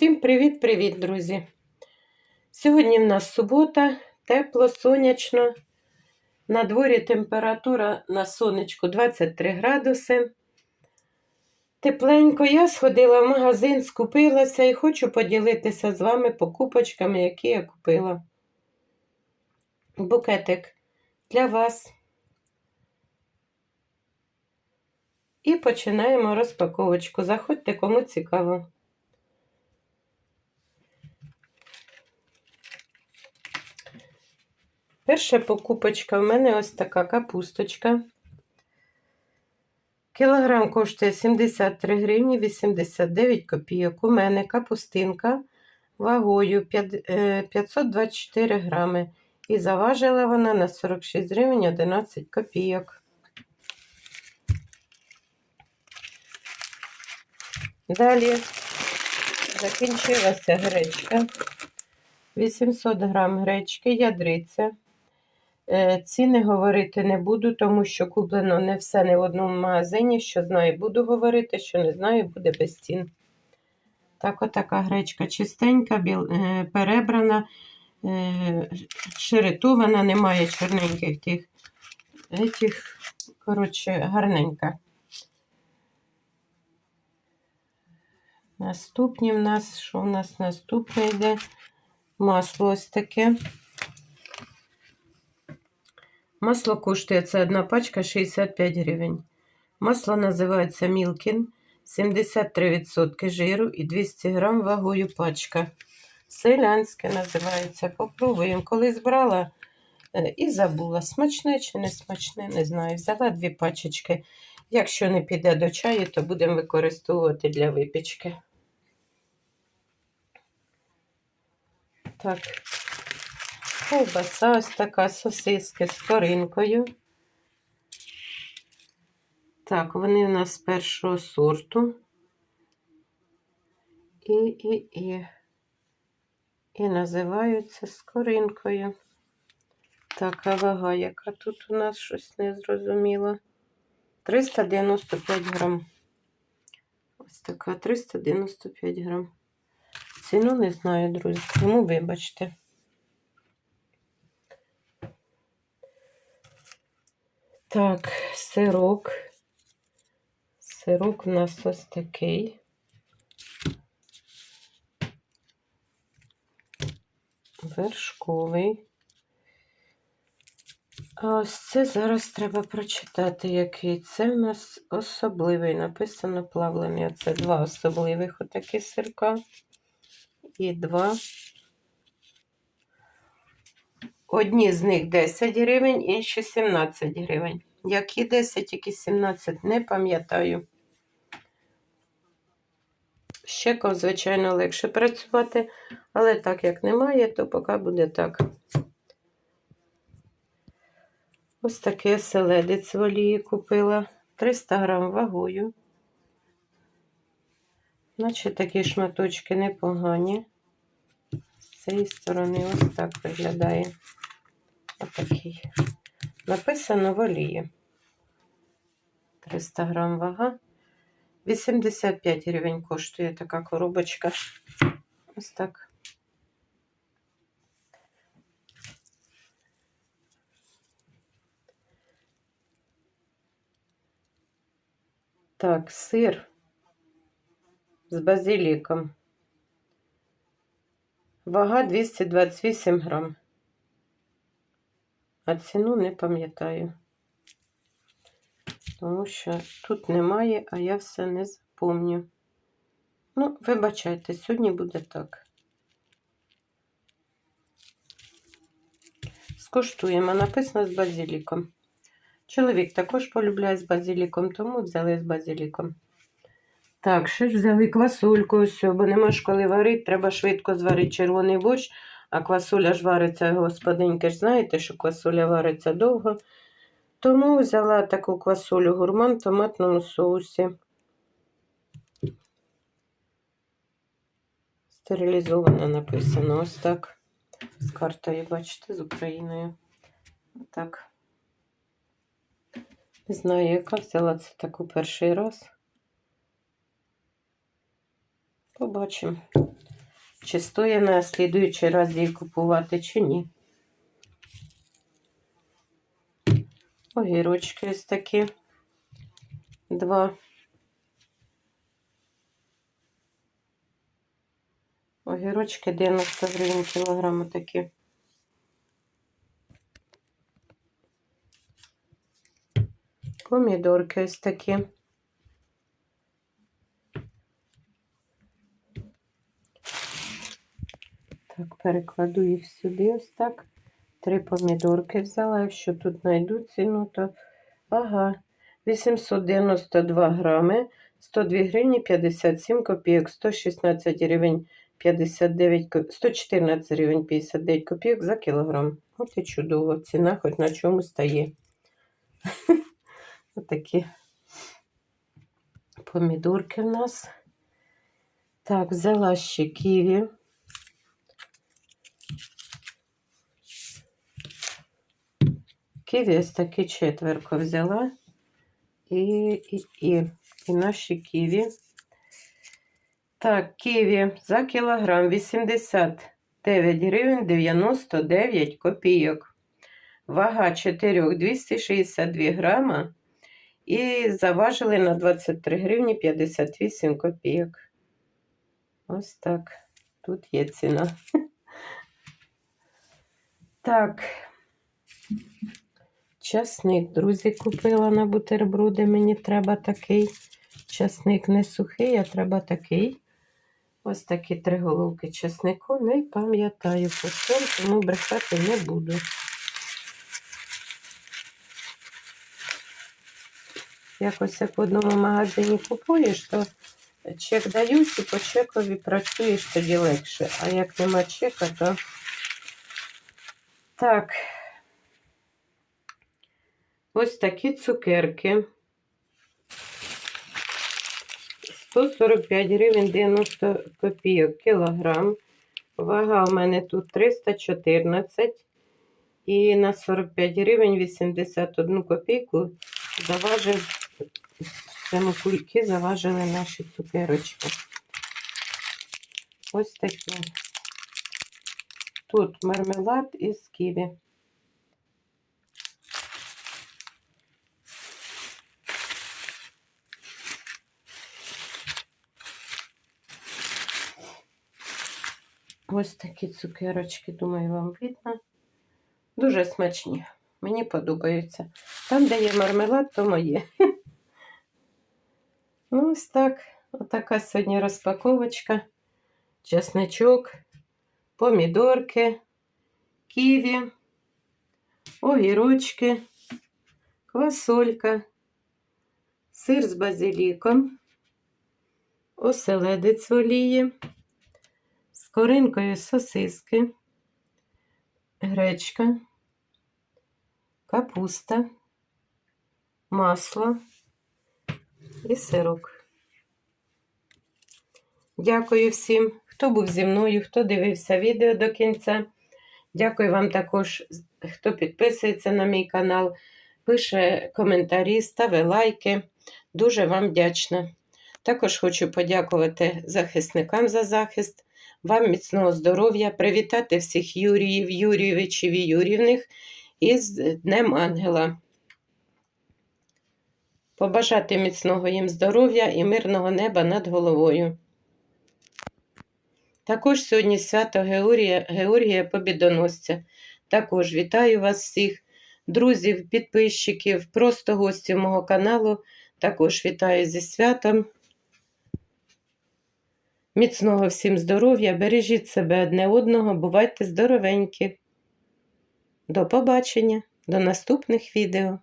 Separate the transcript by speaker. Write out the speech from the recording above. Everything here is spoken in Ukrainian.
Speaker 1: Всім привіт-привіт, друзі! Сьогодні в нас субота, тепло, сонячно. На дворі температура на сонечку 23 градуси. Тепленько я сходила в магазин, скупилася і хочу поділитися з вами покупочками, які я купила. Букетик для вас. І починаємо розпаковочку. Заходьте, кому цікаво. Перша покупочка в мене ось така капусточка. Кілограм коштує 73 гривні 89 копійок. У мене капустинка вагою 524 грами. І заважила вона на 46 гривень 11 копійок. Далі закінчилася гречка. 800 грам гречки, ядриця. Ціни говорити не буду, тому що куплено не все не в одному магазині. Що знаю, буду говорити, що не знаю, буде без цін. Так, отака гречка чистенька, біл, перебрана, ширитована, немає чорненьких тих. Этих, коротше, гарненька. Наступні в нас, що в нас наступне йде? Масло ось таке. Масло коштує це одна пачка 65 гривень. Масло називається Мілкін, 73% жиру і 200 грам вагою пачка. Селянське називається. Попробуємо. Колись брала і забула. Смачне чи не смачне, не знаю. Взяла дві пачечки. Якщо не піде до чаю, то будемо використовувати для випічки. Так, ковбаса ось така сосиски з коринкою. Так, вони у нас першого сорту. І, і, і. І називаються скоринкою. Так, а вага, яка тут у нас щось не зрозуміло. 395 грам. Ось така 395 грам. Ціну не знаю, друзі, тому вибачте. Так, сирок. Сирок у нас ось такий. Вершковий. А ось це зараз треба прочитати, який. Це у нас особливий. Написано плавлення. Це два особливих отакі сирка. І два. Одні з них 10 гривень, інші 17 гривень. Які 10, які 17, не пам'ятаю. Ще, звичайно, легше працювати, але так як немає, то поки буде так. Ось таке селедець в олії купила. 300 грам вагою. Наче такі шматочки непогані. З цієї сторони ось так виглядає. Отакий. Написано в олії. 300 грам вага. 85 гривень коштує така коробочка. Ось так. Так, сир з базиліком. Вага 228 грам. А ціну не пам'ятаю. Тому що тут немає, а я все не запомню. Ну, вибачайте, сьогодні буде так. Скуштуємо, написано з базиліком. Чоловік також полюбляє з базиліком, тому взяли з базиліком. Так, ще ж взяли квасольку, ось, бо нема ж коли варити, треба швидко зварити червоний борщ, а квасоля ж вариться, господиньки ж знаєте, що квасоля вариться довго. Тому взяла таку квасолю гурман в томатному соусі. Стерилізована написано ось так. З картою, бачите, з Україною. Так. Не знаю, яка взяла це таку перший раз. Побачимо. чи стоїть на слідуючий раз її купувати, чи ні. Огірочки ось такі. Два. Огірочки 90 гривень кілограм такі. Помідорки ось такі. Так, перекладу їх сюди ось так. Три помідорки взяла. Якщо тут знайду ціну, то ага. 892 грами, 102 гривні 57 копійок, 116 гривень 59 копійок, 114 гривень 59 копійок за кілограм. От і чудово. Ціна хоч на чому стає. Отакі помідорки в нас. Так, взяла ще ківі. Ківі ось таки четверку взяла. І, і, і, і наші ківі. Так, ківі за кілограм 89 гривень 99 копійок. Вага 4 262 грама. І заважили на 23 гривні 58 копійок. Ось так. Тут є ціна. Так. Часник, друзі, купила на бутерброди. Мені треба такий. Часник не сухий, а треба такий. Ось такі три головки часнику. Не пам'ятаю по чому, тому брехати не буду. Якось як в одному магазині купуєш, то чек дають і по чекові працюєш тоді легше. А як нема чека, то так. Ось такі цукерки. 145 гривень 90 копійок кілограм. Вага у мене тут 314. І на 45 гривень 81 копійку заважив, цьому кульки заважили наші цукерочки. Ось такі. Тут мармелад із ківі. Ось такі цукерочки, думаю, вам видно. Дуже смачні. Мені подобаються. Там, де є мармелад, то моє. Ну, ось так. Отака сьогодні розпаковочка. Чесничок, помідорки, ківі, огірочки, квасолька, сир з базиліком, оселедець олії коринкою сосиски, гречка, капуста, масло і сирок. Дякую всім, хто був зі мною, хто дивився відео до кінця. Дякую вам також, хто підписується на мій канал, пише коментарі, ставить лайки. Дуже вам вдячна. Також хочу подякувати захисникам за захист. Вам міцного здоров'я, привітати всіх Юріїв, Юрійовичів і Юрівних із Днем Ангела. Побажати міцного їм здоров'я і мирного неба над головою. Також сьогодні свято Георгія, Георгія Побідоносця. Також вітаю вас всіх, друзів, підписчиків, просто гостів мого каналу. Також вітаю зі святом. Міцного всім здоров'я, бережіть себе одне одного, бувайте здоровенькі. До побачення, до наступних відео.